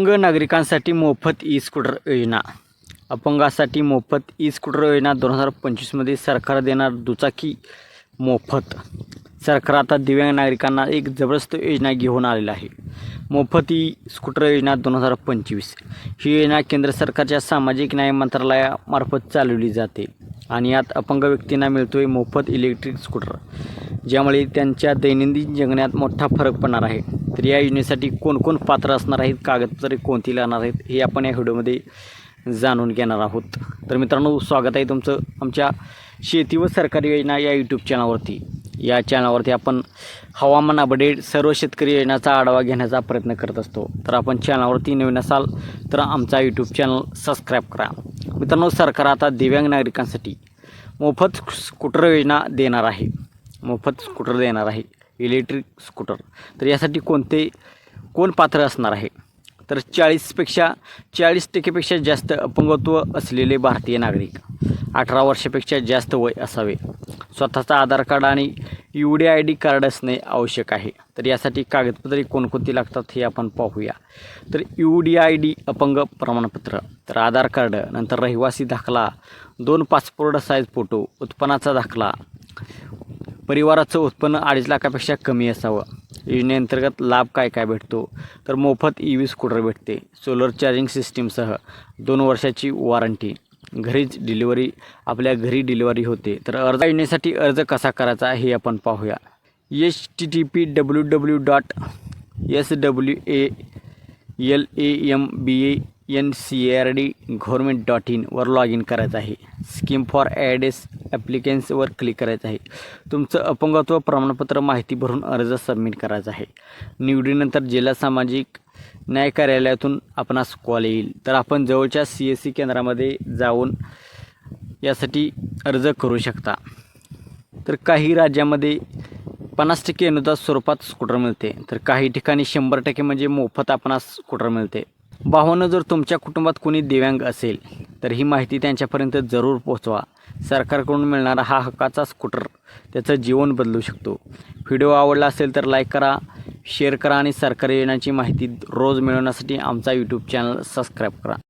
अपंग नागरिकांसाठी मोफत ई स्कूटर योजना. अपंगासाठी मोफत ई स्कूटर योजना दोन हजार पंचवीसमध्ये सरकार देणार दुचाकी मोफत. सरकार आता दिव्यांग नागरिकांना एक जबरदस्त योजना घेऊन आलेलं आहे. मोफत ई स्कूटर योजना दोन हजार पंचवीस. ही योजना केंद्र सरकारच्या सामाजिक न्याय मंत्रालयामार्फत चालवली जाते. आणि यात अपंग व्यक्तींना मिळतो आहे मोफत इलेक्ट्रिक स्कूटर ज्यामुळे त्यांच्या दैनंदिन जगण्यात मोठा फरक पडणार आहे. तर या योजनेसाठी कोण कोण पात्र असणार आहेत? कागदपत्रे कोणती लागणार आहेत? हे आपण या व्हिडिओमध्ये जाणून घेणार आहोत. तर मित्रांनो स्वागत आहे तुमचं आमच्या शेती व सरकारी योजना या यूट्यूब चॅनलवरती या चॅनलवरती आपण हवामान अपडेट सर्व शेतकरी योजनाचा आढावा घेण्याचा प्रयत्न करत असतो. तर आपण चॅनलवरती नवीन असाल तर आमचा यूट्यूब चॅनल सबस्क्राईब करा. मित्रांनो सरकार आता दिव्यांग नागरिकांसाठी मोफत स्कूटर योजना देणार आहे. मोफत स्कूटर देणार आहे. Electric scooter. तर यासाठी कोणते कोण पात्र असणार आहे? तर चाळीसपेक्षा चाळीस टक्केपेक्षा जास्त अपंगत्व असलेले भारतीय नागरिक अठरा वर्षापेक्षा जास्त वय असावे. स्वतःचा आधार कार्ड आणि U D I D card असणे आवश्यक आहे. तर यासाठी कागदपत्रे कोणकोणती लागतात हे आपण पाहूया. तर यू डी आय डी अपंग प्रमाणपत्र तर आधार कार्ड नंतर रहिवासी दाखला दोन पासपोर्ट साईज फोटो उत्पन्नाचा दाखला परिवाराचं उत्पन्न अडीच लाखापेक्षा कमी असावं. योजनेअंतर्गत लाभ काय काय भेटतो? तर मोफत ई व्ही स्कूटर भेटते. सोलर चार्जिंग सिस्टीमसह दोन वर्षाची वॉरंटी. घरीच डिलिव्हरी आपल्या घरी डिलिव्हरी होते. तर अर्ज योजनेसाठी अर्ज कसा करायचा हे आपण पाहूया. H T T P W W dot S W A L A M B A N C R D government dot इनवर log in करायचं आहे. स्कीम फॉर ॲडेस ॲप्लिकेन्सवर क्लिक करायचं आहे. तुमचं अपंगत्व प्रमाणपत्र माहिती भरून अर्ज सबमिट करायचा आहे. निवडीनंतर जिल्हा सामाजिक न्याय कार्यालयातून आपणास कॉल येईल. तर आपण जवळच्या सी एस सी केंद्रामध्ये जाऊन यासाठी अर्ज करू शकता. तर काही राज्यामध्ये पन्नास टक्के अनुदान स्वरूपात स्कूटर मिळते. तर काही ठिकाणी शंभर टक्के म्हणजे मोफत आपणास स्कूटर मिळते. भावानं जर तुमच्या कुटुंबात कोणी दिव्यांग असेल तर ही माहिती त्यांच्यापर्यंत जरूर पोहोचवा. सरकारकडून मिळणारा हा हक्काचा स्कूटर त्याचं जीवन बदलू शकतो. व्हिडिओ आवडला असेल तर लाईक करा शेअर करा आणि सरकारी योजनांची माहिती रोज मिळवण्यासाठी आमचा यूट्यूब चॅनल सबस्क्राईब करा.